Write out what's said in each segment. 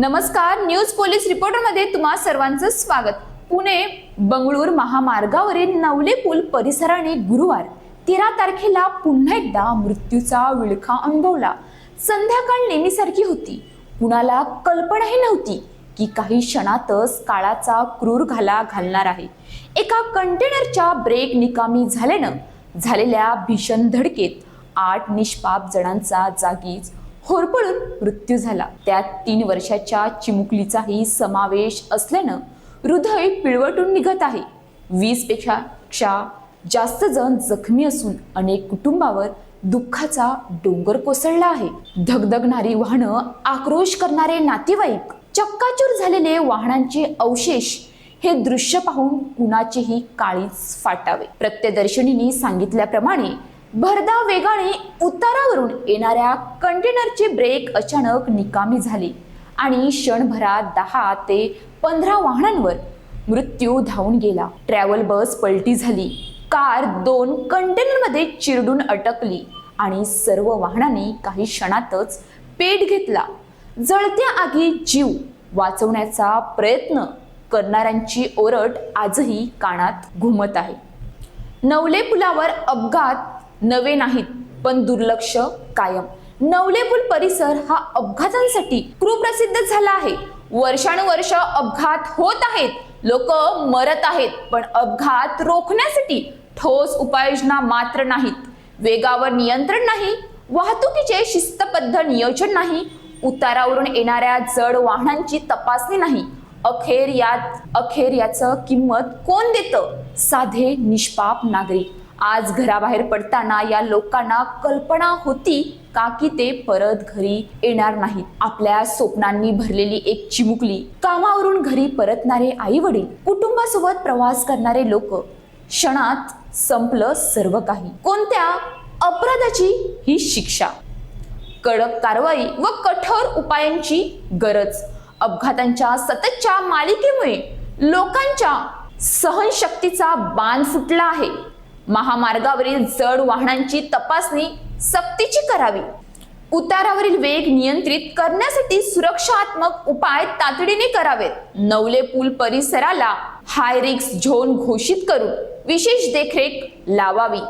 नमस्कार news police रिपोर्टरमध्ये तुम्हा सर्वांचं स्वागत. पुणे बंगळूर महामार्गावरील नवले पूल परिसराने गुरुवार तेरा तारखेला पुन्हा एकदा मृत्यूचा विळखा अनुभवला. संध्याकाळ नेहमीसारखी होती. कुणाला कल्पनाही नव्हती की काही क्षणातच काळाचा क्रूर घाला घालणार आहे. एका कंटेनरच्या ब्रेक निकामी झाल्यानं झालेल्या भीषण धडकेत आठ निष्पाप जणांचा जागीच होरपळून मृत्यू झाला. त्यात तीन वर्षाच्या चिमुकलीचाही समावेश असल्यानं हृदय पिळवटून निघत आहे. वीसपेक्षा जास्त जण जखमी असून अनेक कुटुंबावर दुःखाचा डोंगर कोसळला आहे. धगधगणारी वाहनं आक्रोश करणारे नातेवाईक चक्काचूर झालेले वाहनांचे अवशेष हे दृश्य पाहून कुणाचेही काळीच फाटावे. प्रत्यदर्शनीने सांगितल्याप्रमाणे भरधाव वेगाने उतारावरून येणाऱ्या कंटेनरचे ब्रेक अचानक निकामी झाले आणि क्षणभरात दहा ते पंधरा वाहनांवर मृत्यू धावून गेला. ट्रॅव्हल बस पलटी झाली. कार दोन कंटेनरमध्ये चिरडून अटकली आणि सर्व वाहनांनी काही क्षणातच पेट घेतला. जळत्या आगीत जीव वाचवण्याचा प्रयत्न करणाऱ्यांची ओरट आजही कानात घुमत आहे. नवले पुलावर अपघात नवे नाहीत पण दुर्लक्ष कायम. नवले पूल परिसर हा अपघातांसाठी कुप्रसिद्ध झाला आहे. वर्षानुवर्ष अपघात होत आहेत. लोक मरत आहेत पण अपघात रोखण्यासाठी ठोस उपाययोजना मात्र नाहीत. वेगावर नियंत्रण नाही वाहतुकीचे शिस्तबद्ध नियोजन नाही उतारावरून येणाऱ्या जड वाहनांची तपासणी नाही. अखेर यात अखेर याचं किंमत कोण देतं? साधे निष्पाप नागरिक. आज घराबाहेर पडताना या लोकांना कल्पना होती का की ते परत घरी येणार नाहीत. आपल्या स्वप्नांनी भरलेली एक चिमुकली. कामावरून घरी परतणारे आई वडील कुटुंबासोबत प्रवास करणारे लोक. क्षणात संपलं सर्व काही. कोणत्या अपराधाची ही शिक्षा? कडक कारवाई व कठोर उपायांची गरज. अपघातांच्या सततच्या मालिकेमुळे लोकांच्या सहनशक्तीचा बाण फुटला आहे. महामार्गावरील जड वाहनांची तपासणी सक्तीची करावी. उतारावरील वेग नियंत्रित करण्यासाठी सुरक्षात्मक उपाय तातडीने करावेत. नवले पूल परिसराला हाय रिक्स झोन घोषित करून विशेष देखरेख लावावी.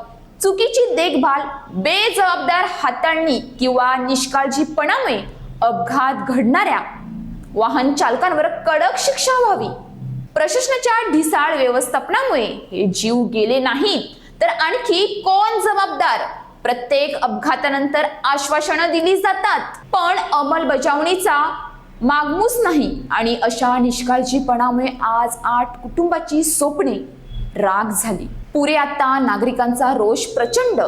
चुकीची देखभाल बेजबाबदार हाताळणी किंवा निष्काळजीपणामुळे अपघात घडणाऱ्या वाहन चालकांवर कडक शिक्षा व्हावी. प्रशासनाच्या ढिसाळ व्यवस्थापनामुळे हे जीव गेले नाहीत. तर आणखी कोण जबाबदार? प्रत्येक अपघातानंतर आश्वासनं दिली जातात. पण अंमलबजावणीचा मागमूस नाही आणि अशा निष्काळजीपणामुळे आज आठ कुटुंबाची स्वप्ने राग झाली. पुरे आता नागरिकांचा रोष प्रचंड.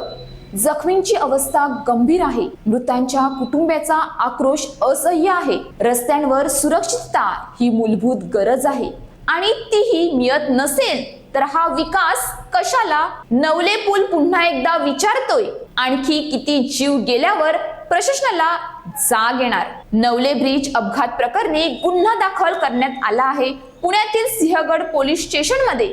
जखमींची अवस्था गंभीर आहे. मृतांच्या कुटुंबाचा आक्रोश असह्य आहे. रस्त्यांवर सुरक्षितता ही मूलभूत गरज आहे. आणि तीही मिळत नसेल तर हा विकास कशाला? नवले पूल पुन्हा एकदा विचारतोय. आणखी किती जीव गेल्यावर प्रशासनाला जाग येणार. नवले ब्रिज अपघात प्रकरणी गुन्हा दाखल करण्यात आला आहे. पुण्यातील सिंहगड पोलीस स्टेशनमध्ये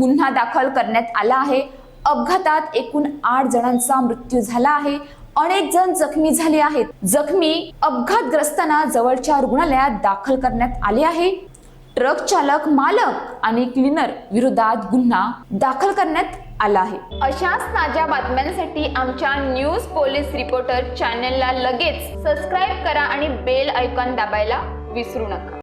गुन्हा दाखल करण्यात आला आहे. अपघातात एकूण आठ जणांचा मृत्यू झाला आहे. अनेक जण जखमी झाले आहेत. जखमी अपघातग्रस्तांना जवळच्या रुग्णालयात दाखल करण्यात आले आहे. ट्रक चालक मालक आणि क्लीनर विरोधात गुन्हा दाखल करण्यात आला आहे. अशाच ताज्या बातम्यांसाठी आमच्या न्यूज पोलीस रिपोर्टर चॅनेलला लगेच सबस्क्राईब करा आणि बेल आयकॉन दाबायला विसरू नका.